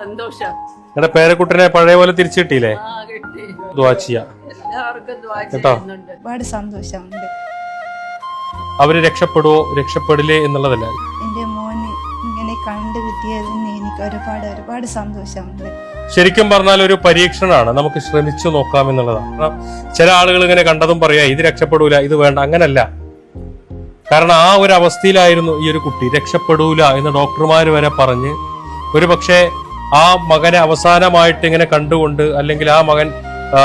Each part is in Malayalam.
സന്തോഷം. നിങ്ങളുടെ പേരക്കുട്ടനെ പഴയ പോലെ തിരിച്ചു കിട്ടിയില്ലേ? ആ കിട്ടി. ഒരുപാട് സന്തോഷമുണ്ട്. അവർ രക്ഷപ്പെടുവോ? രക്ഷപ്പെടില്ലേ എന്നുള്ളതല്ല. എന്റെ മോന് ഇങ്ങനെ കണ്ടു കിട്ടിയതിന് എനിക്ക് ഒരുപാട് ഒരുപാട് സന്തോഷമുണ്ട്. ശരിക്കും പറഞ്ഞാൽ ഒരു പരീക്ഷണമാണ്. നമുക്ക് ശ്രമിച്ചു നോക്കാം എന്നുള്ളതാണ്. കാരണം ചില ആളുകൾ ഇങ്ങനെ കണ്ടതും പറയാ ഇത് രക്ഷപ്പെടൂല ഇത് വേണ്ട. അങ്ങനല്ല. കാരണം ആ ഒരു അവസ്ഥയിലായിരുന്നു ഈ ഒരു കുട്ടി. രക്ഷപ്പെടൂല എന്ന് ഡോക്ടർമാർ വരെ പറഞ്ഞ് ഒരു പക്ഷേ ആ മകനെ അവസാനമായിട്ട് ഇങ്ങനെ കണ്ടുകൊണ്ട് അല്ലെങ്കിൽ ആ മകൻ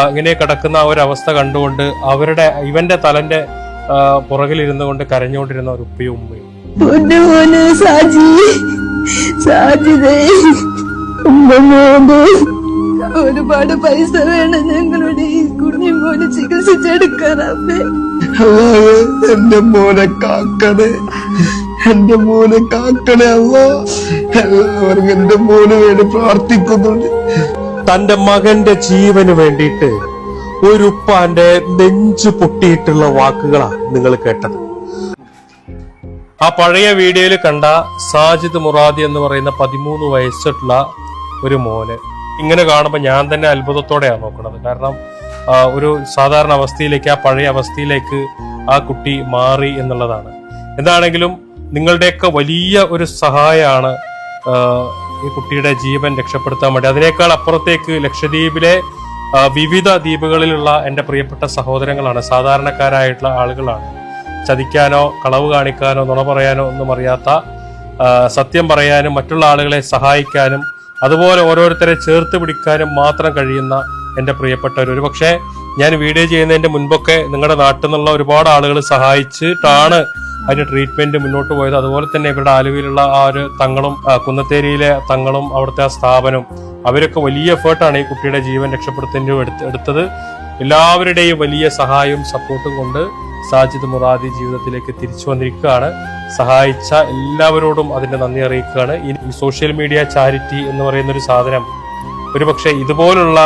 ഇങ്ങനെ കിടക്കുന്ന ആ ഒരു അവസ്ഥ കണ്ടുകൊണ്ട് അവരുടെ ഇവന്റെ തലന്റെ പുറകിലിരുന്നു കൊണ്ട് കരഞ്ഞുകൊണ്ടിരുന്ന ഒരു ഉപ്പയും ഉമ്മയും. ഒരുപാട് പൈസ വേണം ഞങ്ങളുടെ ഈ കുഞ്ഞു മോനെ ചികിത്സിച്ചെടുക്കാറേ എന്റെ മോനെ കാക്കണേ എന്റെ മോനെ കാക്കണേ അല്ല എന്റെ മോന് വേണ്ടി പ്രാർത്ഥിക്കുന്നുണ്ട്. തന്റെ മകന്റെ ജീവന് വേണ്ടിയിട്ട് ഒരു ഉപ്പാന്റെ നെഞ്ചു പൊട്ടിയിട്ടുള്ള വാക്കുകളാണ് നിങ്ങൾ കേട്ടത്. ആ പഴയ വീഡിയോയിൽ കണ്ട സാജിദ് മുറാദി എന്ന് പറയുന്ന പതിമൂന്ന് വയസ്സുള്ള ഒരു മോന്. ഇങ്ങനെ കാണുമ്പോൾ ഞാൻ തന്നെ അത്ഭുതത്തോടെയാണ് നോക്കുന്നത് കാരണം ഒരു സാധാരണ അവസ്ഥയിലേക്ക് ആ പഴയ അവസ്ഥയിലേക്ക് ആ കുട്ടി മാറി എന്നുള്ളതാണ്. എന്താണെങ്കിലും നിങ്ങളുടെയൊക്കെ വലിയ ഒരു സഹായമാണ് ഈ കുട്ടിയുടെ ജീവൻ രക്ഷപ്പെടുത്താൻ വേണ്ടി. അതിനേക്കാൾ അപ്പുറത്തേക്ക് ലക്ഷദ്വീപിലെ വിവിധ ദ്വീപുകളിലുള്ള എന്റെ പ്രിയപ്പെട്ട സഹോദരങ്ങളാണ്. സാധാരണക്കാരായിട്ടുള്ള ആളുകളാണ്. ചതിക്കാനോ കളവ് കാണിക്കാനോ നുണ പറയാനോ ഒന്നും അറിയാത്ത സത്യം പറയാനും മറ്റുള്ള ആളുകളെ സഹായിക്കാനും അതുപോലെ ഓരോരുത്തരെ ചേർത്ത് പിടിക്കാനും മാത്രം കഴിയുന്ന എന്റെ പ്രിയപ്പെട്ടവർ. ഒരു പക്ഷേ ഞാൻ വീഡിയോ ചെയ്യുന്നതിന്റെ മുൻപൊക്കെ നിങ്ങളുടെ നാട്ടിൽ നിന്നുള്ള ഒരുപാട് ആളുകൾ സഹായിച്ചിട്ടാണ് അതിന്റെ ട്രീറ്റ്മെന്റ് മുന്നോട്ട് പോയത്. അതുപോലെ തന്നെ ഇവരുടെ ആലുവയിലുള്ള ആ ഒരു തങ്ങളും കുന്നത്തേരിയിലെ തങ്ങളും അവിടുത്തെ ആ സ്ഥാപനം അവരൊക്കെ വലിയ എഫേർട്ടാണ് ഈ കുട്ടിയുടെ ജീവൻ രക്ഷപ്പെടുത്തുന്നതിനും എടുത്ത് എടുത്തത്. എല്ലാവരുടെയും വലിയ സഹായവും സപ്പോർട്ടും കൊണ്ട് സാജിദ് മുറാദി ജീവിതത്തിലേക്ക് തിരിച്ചു വന്നിരിക്കുകയാണ്. സഹായിച്ച എല്ലാവരോടും അതിന്റെ നന്ദി അറിയിക്കുകയാണ്. ഈ സോഷ്യൽ മീഡിയ ചാരിറ്റി എന്ന് പറയുന്ന ഒരു സാധനം ഒരുപക്ഷെ ഇതുപോലുള്ള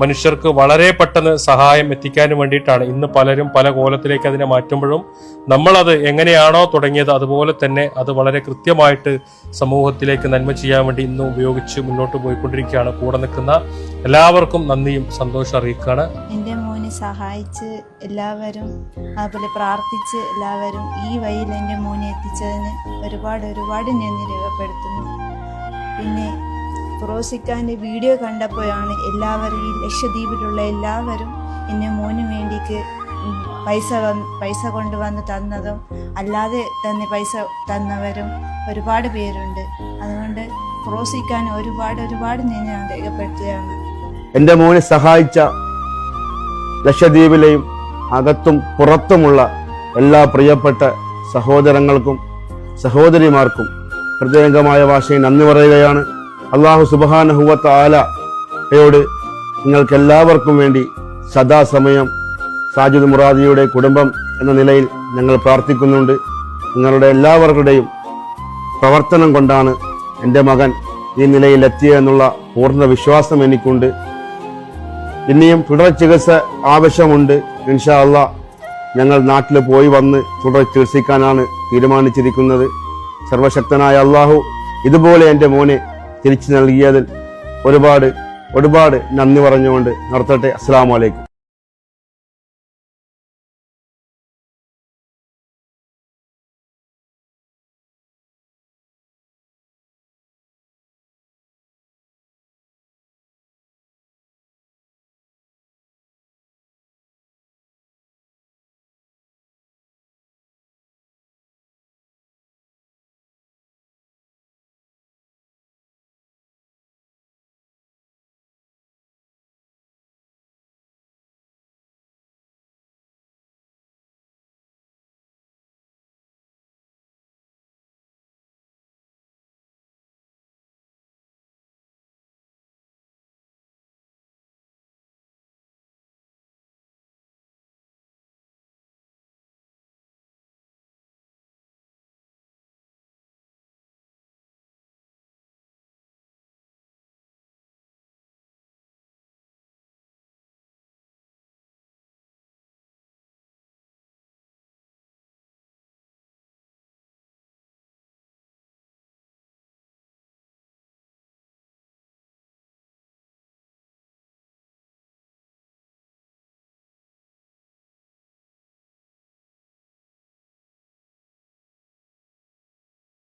മനുഷ്യർക്ക് വളരെ പെട്ടെന്ന് സഹായം എത്തിക്കാനും വേണ്ടിയിട്ടാണ് ഇന്ന് പലരും പല കോലത്തിലേക്ക് അതിനെ മാറ്റുമ്പോഴും നമ്മളത് എങ്ങനെയാണോ തുടങ്ങിയത് അതുപോലെ തന്നെ അത് വളരെ കൃത്യമായിട്ട് സമൂഹത്തിലേക്ക് നന്മ ചെയ്യാൻ വേണ്ടി ഇന്നും ഉപയോഗിച്ച് മുന്നോട്ട് പോയിക്കൊണ്ടിരിക്കുകയാണ്. കൂടെ നിൽക്കുന്ന എല്ലാവർക്കും നന്ദിയും സന്തോഷം അറിയിക്കുകയാണ്. എന്റെ മോനെ സഹായിച്ച് എല്ലാവരും അതുപോലെ പ്രാർത്ഥിച്ച് എല്ലാവരും ഈ വഴിയിൽ എന്റെ മോനെ എത്തിച്ചതിന് ഒരുപാട് ഒരുപാട് ഞാൻ രേഖപ്പെടുത്തുന്നു. പിന്നെ ഫിറോസിക്കാന്റെ വീഡിയോ കണ്ടപ്പോഴാണ് എല്ലാവരും ഈ ലക്ഷദ്വീപിലുള്ള എല്ലാവരും എന്റെ മോന് വേണ്ടിക്ക് പൈസ പൈസ കൊണ്ടുവന്ന് തന്നതും അല്ലാതെ തന്നെ പൈസ തന്നവരും ഒരുപാട് പേരുണ്ട്. അതുകൊണ്ട് ഫിറോസിക്കാൻ ഒരുപാട് ഒരുപാട് ഞാൻ രേഖപ്പെടുത്തുകയാണ്. എന്റെ മോനെ സഹായിച്ച ലക്ഷദ്വീപിലെയും അകത്തും പുറത്തുമുള്ള എല്ലാ പ്രിയപ്പെട്ട സഹോദരങ്ങൾക്കും സഹോദരിമാർക്കും പ്രത്യേകമായ ഭാഷയിൽ നന്ദി പറയുകയാണ്. അള്ളാഹു സുബാനഹുവത്ത ആലയോട് നിങ്ങൾക്ക് എല്ലാവർക്കും വേണ്ടി സദാസമയം സാജിദ് മുറാദിയുടെ കുടുംബം എന്ന നിലയിൽ ഞങ്ങൾ പ്രാർത്ഥിക്കുന്നുണ്ട്. നിങ്ങളുടെ എല്ലാവരുടെയും പ്രവർത്തനം കൊണ്ടാണ് എന്റെ മകൻ ഈ നിലയിൽ എത്തിയെന്നുള്ള പൂർണ വിശ്വാസം എനിക്കുണ്ട്. ഇനിയും തുടർ ചികിത്സ ആവശ്യമുണ്ട്. ഇൻഷാ അല്ല ഞങ്ങൾ നാട്ടിൽ പോയി വന്ന് തുടർ ചികിത്സിക്കാനാണ് തീരുമാനിച്ചിരിക്കുന്നത്. സർവശക്തനായ അള്ളാഹു ഇതുപോലെ എന്റെ മോനെ തിരിച്ചു നൽകിയതിൽ ഒരുപാട് ഒരുപാട് നന്ദി പറഞ്ഞുകൊണ്ട് നടത്തട്ടെ അസ്സാം വലൈക്കും